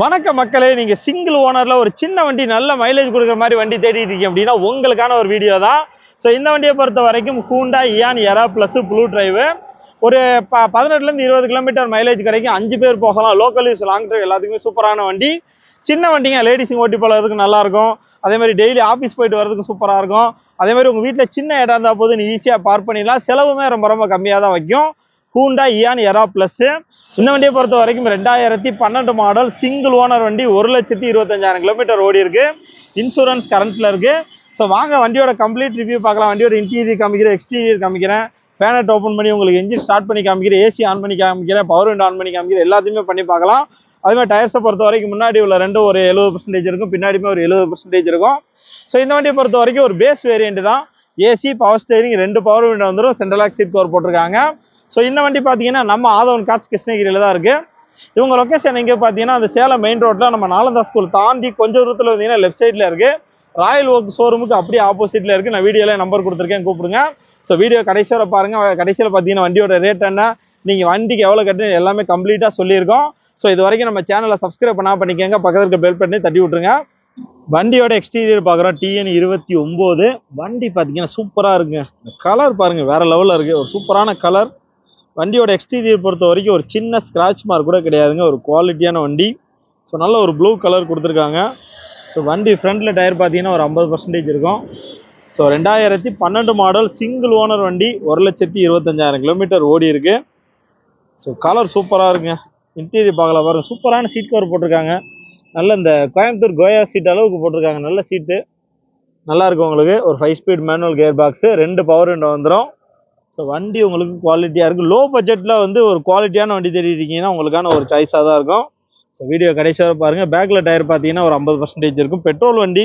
வணக்க மக்களே நீங்கள் சிங்கிள் ஓனரில் ஒரு சின்ன வண்டி நல்ல மைலேஜ் கொடுக்குற மாதிரி வண்டி தேடிட்டு இருக்கீங்க அப்படின்னா உங்களுக்கான ஒரு வீடியோ தான். ஸோ இந்த வண்டியை பொறுத்த வரைக்கும் Hyundai Eon Era plus blue drive ஒரு ப பதினெட்டுலேருந்து இருபது கிலோமீட்டர் மைலேஜ் கிடைக்கும். அஞ்சு பேர் போகலாம். லோக்கல் யூஸ் லாங் டிரைவ் எல்லாத்துக்குமே சூப்பரான வண்டி. சின்ன வண்டிங்க லேடிஸுங்க ஓட்டி போகிறதுக்கு நல்லாயிருக்கும் அதே மாதிரி டெய்லி ஆஃபீஸ் போயிட்டு வரதுக்கு சூப்பராக இருக்கும். அதே மாதிரி உங்கள் வீட்டில் சின்ன இடம் இருந்தால் போது நீ ஈஸியாக பார்க் பண்ணிடலாம். செலவுமே ரொம்ப ரொம்ப கம்மியாக தான் வைக்கும். ஹூண்டா இயான் எரா ப்ளஸ்ஸு சின்ன வண்டியை பொறுத்த வரைக்கும் ரெண்டாயிரத்தி பன்னெண்டு மாடல் சிங்கிள் ஓனர் வண்டி ஒரு லட்சத்தி இருபத்தஞ்சாயிரம் கிலோமீட்டர் ஓடி இருக்கு. இன்சூரன்ஸ் கரண்ட்ல இருக்கு. ஸோ வாங்க வண்டியோட கம்ப்ளீட் ரிவ்யூ பார்க்கலாம். வண்டியோட இன்டீரியர் காமிக்கிறேன் எக்ஸ்டீரியர் காமிக்கிறேன். பேனட் ஓப்பன் பண்ணி உங்களுக்கு என்ஜின் ஸ்டார்ட் பண்ணி காமிக்கிறேன் ஏசி ஆன் பண்ணி காமிக்கிறேன் பவர் விண்ட் ஆன் பண்ணி காமிக்கிறேன் எல்லாத்தையுமே பண்ணி பார்க்கலாம். அதே மாதிரி டயர்ஸை பொறுத்த வரைக்கும் முன்னாடி உள்ள ரெண்டும் ஒரு எழுபது பர்சன்டேஜ் இருக்கும் பின்னாடியுமே ஒரு எழுபது பர்சன்டேஜ் இருக்கும். ஸோ இந்த வண்டியை பொறுத்த வரைக்கும் ஒரு பேஸ் வேரியண்ட் தான். ஏசி பவர் ஸ்டேரிங் ரெண்டு பவர் விண்டோ வந்துடும் சென்ட்ரல் சீட் கவர் போட்டிருக்காங்க. ஸோ இந்த வண்டி பார்த்தீங்கன்னா நம்ம ஆதவன் காசு கிருஷ்ணகிரியில் தான் இருக்குது இவங்க லொக்கேஷன் எங்கே பார்த்தீங்கன்னா அந்த சேலம் மெயின் ரோட்டில் நம்ம நாலந்தா ஸ்கூல் தாண்டி கொஞ்சம் தூரத்தில் வந்தீங்கன்னா லெஃப்ட் சைடில் இருக்குது ராயல் ஒர்க் ஷோரூமுக்கு அப்படியே ஆப்போசிட்டில் இருக்குது நான் வீடியோவில் நம்பர் கொடுத்துருக்கேன் கூப்பிடுங்க. ஸோ வீடியோ கடைசி வர பாருங்கள் கடைசியில் பார்த்தீங்கன்னா வண்டியோட ரேட் என்ன? நீங்கள் வண்டிக்கு எவ்வளோ கட்டுன்னு எல்லாமே கம்ப்ளீட்டாக சொல்லியிருக்கோம். ஸோ இது வரைக்கும் நம்ம சேனலை சப்ஸ்கிரைப் பண்ணா பண்ணிக்கோங்க. பக்கத்தில் இருக்க பெல் பண்ணி தட்டி விட்ருங்க வண்டியோட எக்ஸ்டீரியர் பார்க்குறோம் டிஎன் இருபத்தி ஒம்பது வண்டி பார்த்தீங்கன்னா சூப்பராக இருக்குங்க. இந்த கலர் பாருங்கள் வேறு லெவலில் இருக்குது ஒரு சூப்பரான கலர் வண்டியோட எக்ஸ்டீரியர் பொறுத்த வரைக்கும் ஒரு சின்ன ஸ்க்ராட்ச் மார்க் கூட கிடையாதுங்க. ஒரு குவாலிட்டியான வண்டி. ஸோ நல்ல ஒரு ப்ளூ கலர் கொடுத்துருக்காங்க. ஸோ வண்டி ஃப்ரண்ட்டில் டயர் பார்த்தீங்கன்னா ஒரு ஐம்பது பர்சன்டேஜ் இருக்கும். ஸோ ரெண்டாயிரத்தி பன்னெண்டு மாடல் சிங்கிள் ஓனர் வண்டி ஒரு லட்சத்தி இருபத்தஞ்சாயிரம் கிலோமீட்டர் ஓடி இருக்கு. ஸோ கலர் சூப்பராக இருக்குங்க. இன்டீரியர் பார்க்கல பாருங்க. சூப்பரான சீட் கவர் போட்டிருக்காங்க. நல்ல இந்த கோயம்புத்தூர் கோயா சீட் அளவுக்கு போட்டிருக்காங்க. நல்ல சீட்டு நல்லாயிருக்கும் உங்களுக்கு. ஒரு five speed manual gear box ரெண்டு பவர் விண்டோ வந்துடும் ஸோ வண்டி உங்களுக்கு குவாலிட்டியாக இருக்குது லோ பட்ஜெட்டில் வந்து ஒரு குவாலிட்டியான வண்டி தேடிட்டீங்கன்னா உங்களுக்கான ஒரு சாய்ஸாக தான் இருக்கும். ஸோ வீடியோ கடைசியாக பாருங்கள் பேக்கில் டயர் பார்த்தீங்கன்னா ஒரு ஐம்பது பர்சன்டேஜ் இருக்கும். பெட்ரோல் வண்டி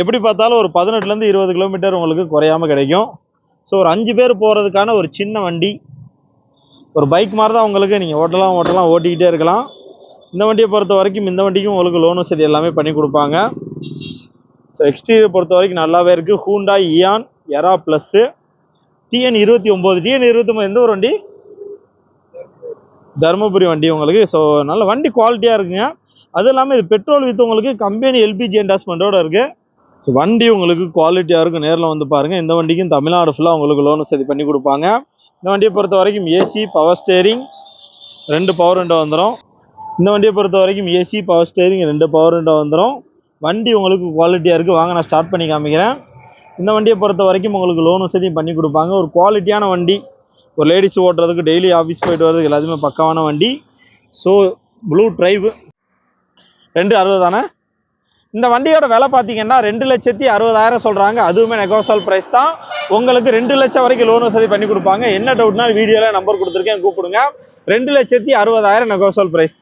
எப்படி பார்த்தாலும் ஒரு பதினெட்டுலேருந்து இருபது கிலோமீட்டர் உங்களுக்கு குறையாம கிடைக்கும். ஸோ ஒரு அஞ்சு பேர் போகிறதுக்கான ஒரு சின்ன வண்டி. ஒரு பைக் மாதிரி தான் உங்களுக்கு நீங்கள் ஓட்டலாம் ஓட்டலாம் ஓட்டிக்கிட்டே இருக்கலாம். இந்த வண்டியை பொறுத்த வரைக்கும் இந்த வண்டிக்கும் உங்களுக்கு லோன் வசதி எல்லாமே பண்ணி கொடுப்பாங்க. ஸோ எக்ஸ்டீரியர் பொறுத்த வரைக்கும் நல்லாவே இருக்குது Hyundai Eon Era plus TN இருபத்தி ஒம்பது டிஎன் இருபத்தி ஒம்பது எந்த ஒரு வண்டி? தருமபுரி வண்டி உங்களுக்கு. ஸோ நல்ல வண்டி குவாலிட்டியாக இருக்குங்க. அது இல்லாமல் இது பெட்ரோல் வித் உங்களுக்கு கம்பெனி எல்பிஜி என்டாஸ்மெண்ட்டோட இருக்குது ஸோ வண்டி உங்களுக்கு குவாலிட்டியாக இருக்கும். நேரில் வந்து பாருங்கள் இந்த வண்டிக்கும் தமிழ்நாடு ஃபுல்லாக உங்களுக்கு லோன் வசதி பண்ணி கொடுப்பாங்க. இந்த வண்டியை பொறுத்த வரைக்கும் ஏசி பவர் ஸ்டேரிங் ரெண்டு பவர் விண்டோ வந்துடும் இந்த வண்டியை பொறுத்த வரைக்கும் ஏசி பவர் ஸ்டேரிங் ரெண்டு பவர் விண்டோ வந்துடும் வண்டி உங்களுக்கு குவாலிட்டியாக இருக்குது வாங்க நான் ஸ்டார்ட் பண்ணி காமிக்கிறேன். இந்த வண்டியை பொறுத்த வரைக்கும் உங்களுக்கு லோன் வசதியும் பண்ணி கொடுப்பாங்க. ஒரு குவாலிட்டியான வண்டி ஒரு லேடிஸ் ஓட்டுறதுக்கு டெய்லி ஆஃபீஸ் போயிட்டு வரதுக்கு எல்லாத்துமே பக்காவான வண்டி. ஸோ ப்ளூ ட்ரைவ் ரெண்டு அறுபது தானே இந்த வண்டியோட விலை பார்த்தீங்கன்னா ரெண்டு லட்சத்தி அறுபதாயிரம் சொல்கிறாங்க அதுவுமே நெகோசல் ப்ரைஸ் தான். உங்களுக்கு ரெண்டு லட்சம் வரைக்கும் லோன் வசதி பண்ணி கொடுப்பாங்க. என்ன டவுட்னா வீடியோவில் நம்பர் கொடுத்துருக்கேன் கூப்பிடுங்க. ரெண்டு லட்சத்தி அறுபதாயிரம் நெகோசல் ப்ரைஸ்